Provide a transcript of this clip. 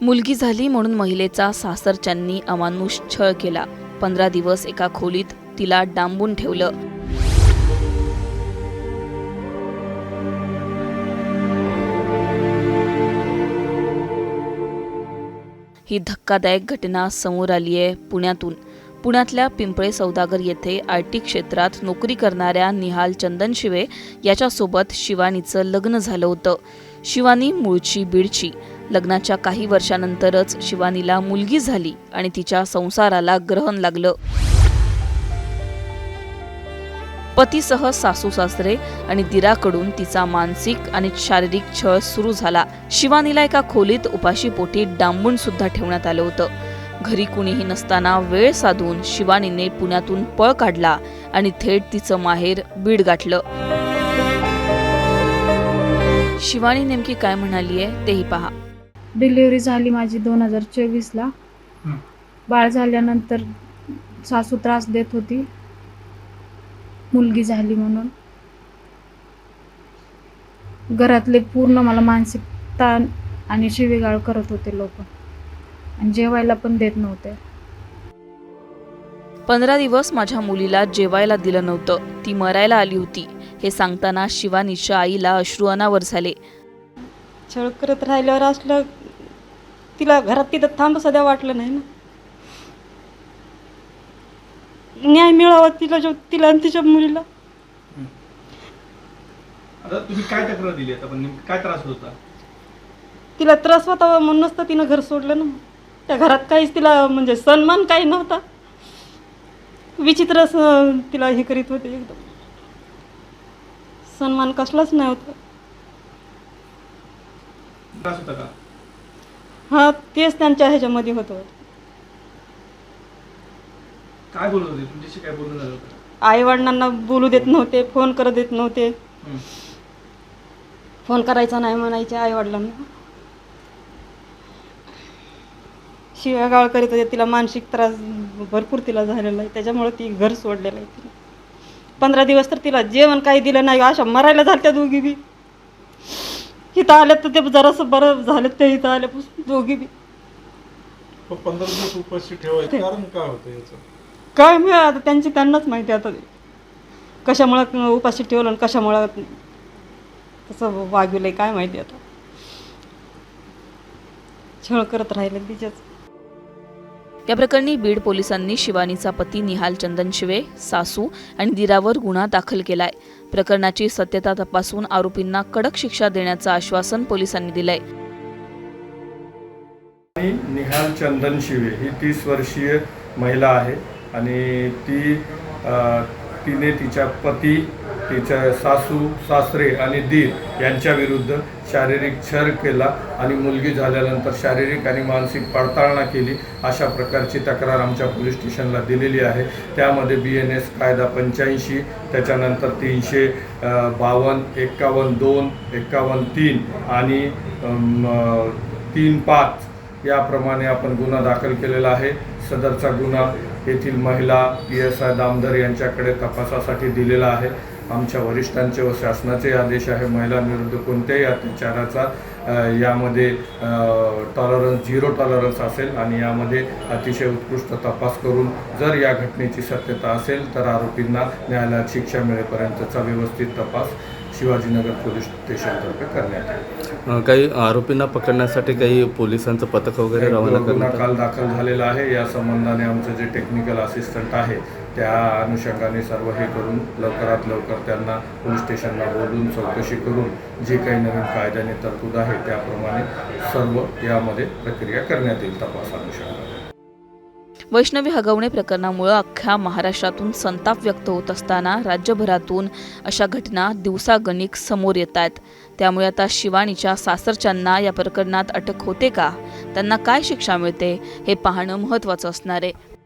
मुलगी झाली म्हणून महिलेचा सासरच्यांनी अमानुष छळ केला. पंधरा दिवस एका खोलीत तिला डांबून ठेवलं. ही धक्कादायक घटना समोर आली आहे पुण्यातून. पुण्यातल्या पिंपळे सौदागर येथे आय टी क्षेत्रात नोकरी करणाऱ्या निहाल चंदन शिवे याच्यासोबत शिवानीचं लग्न झालं होतं. शिवानी मूळची बीडची. लग्नाच्या काही वर्षानंतरच शिवानीला मुलगी झाली आणि तिच्या संसाराला ग्रहण लागलं. पतीसह सासू सासरे आणि दिराकडून तिचा मानसिक आणि शारीरिक छळ सुरू झाला. शिवानीला एका खोलीत उपाशी पोटी डांबून सुद्धा ठेवण्यात आलं होतं. घरी कुणीही नसताना वेळ साधून शिवानीने पुण्यातून पळ काढला आणि थेट तिचं माहेर बीड गाठलं. शिवानी नेमकी काय म्हणाली आहे तेही पहा. डिलिव्हरी झाली माझी दोन हजार चोवीसला. हं. बाळ झाल्यानंतर सासू त्रास देत होती. मुलगी झाली म्हणून. घरातले पूर्ण मला मानसिक ताण आणि शिवेगाळ करत होते लोक. आणि जेवायला पण देत नव्हते. पंधरा दिवस माझ्या मुलीला जेवायला दिलं नव्हतं. ती मरायला आली होती. हे सांगताना शिवानीच्या आईला अश्रू अनावर झाले. छळ करत राहिल्यावर असलं तिला घरात तिथं थांब सध्या वाटलं नाही ना. न्याय मिळावा तिला जो तिला आणि तिच्या मुलीला. आता तुम्ही काय तक्रार दिली? आता पण नेमकी काय त्रास होता? तिला त्रास होता म्हणूनच तर तिनं घर सोडलं ना. त्या घरात काहीच तिला म्हणजे सन्मान काही नव्हता. विचित्र तिला हे करीत होते एकदम. सन्मान कसलाच नाही होता. त्रास होता का? हा तेच त्यांच्या ह्याच्यामध्ये होतं. काय बोलत होते? तुमच्याशी काय बोलणं झालं होतं? आई वडिलांना बोलू देत नव्हते फोन करत देत नव्हते. हं. फोन करायचा नाही म्हणायचे आई वडिलांना शिव्यागाळ करीत होते तिला मानसिक त्रास भरपूर तिला झालेला आहे त्याच्यामुळे ती घर सोडलेलं आहे तिने पंधरा दिवस तर तिला जेवण काही दिलं नाही अशा मरायला झाल्या दोघी बी. इथं आल्यात तर ते जरासं बरं झालं ते इथं आल्यापासून दोघी बी. पंधरा दिवस उपाशी ठेवायचं कारण काय होतं याचं? काय मी आता त्यांची त्यांनाच माहिती आता. कशामुळं उपाशी ठेवलं आणि कशामुळं तसं वागवलंय काय माहिती आता. छळ करत राहिले तिच्याच या प्रकरणी बीड पोलिसांनी शिवानीचा पती निहाल चंदनशिवे सासू आणि दिरावर गुन्हा दाखल केलाय. प्रकरणाची सत्यता तपासून आरोपींना कडक शिक्षा देण्याचं आश्वासन पोलिसांनी दिलंय. निहाल चंदन शिवे ही तीस वर्षीय महिला आहे आणि ती तिने तिच्या पती तिच्या सासू सासरे आणि दीर यांच्या विरुद्ध शारीरिक छळ केला आणि मुलगी झाल्यानंतर शारीरिक आणि मानसिक पडताळणा केली अशा प्रकारची तक्रार आमच्या पोलीस स्टेशनला दिलेली आहे. त्यामध्ये बी एन एस कायदा पंच्याऐंशी त्याच्यानंतर तीनशे बावन्न एक्कावन्न दोन एक्कावन्न तीन आणि तीन पाच याप्रमाणे आपण गुन्हा दाखल केलेला आहे. सदरचा गुन्हा येथील महिला पी एस आय दामदर यांच्याकडे तपासासाठी दिलेला आहे. आमच्या वरिष्ठांचे व शासनाचे आदेश आहे महिलांविरुद्ध कोणत्याही अत्याचाराचा यामध्ये टॉलरन्स झिरो टॉलरन्स असेल आणि यामध्ये अतिशय उत्कृष्ट तपास करून जर या घटनेची सत्यता असेल तर आरोपींना न्यायालयात शिक्षा मिळेपर्यंतचा व्यवस्थित तपास शिवाजीनगर पोलीस स्टेशनतर्फे करण्यात अ, काही आरोपींना पकडण्यासाठी काही पोलिसांचं पथक वगैरे रवाना गुन्हा काल दाखल झालेला आहे. या संबंधाने आमचं जे टेक्निकल असिस्टंट आहे त्या अनुषंगाने सर्व हे करून लवकरात लवकर त्यांना पोलीस स्टेशनला बोलून चौकशी करून जे काही नवीन कायद्याने तरतूद आहे त्याप्रमाणे सर्व यामध्ये प्रक्रिया करण्यात येईल तपास अनुषंगाने. वैष्णवी हगवणे प्रकरणामुळे अख्ख्या महाराष्ट्रातून संताप व्यक्त होत असताना राज्यभरातून अशा घटना दिवसागणिक समोर येत आहेत. त्यामुळे आता शिवानीच्या सासरच्यांना या प्रकरणात अटक होते का? त्यांना काय शिक्षा मिळते? हे पाहणं महत्त्वाचं असणार आहे.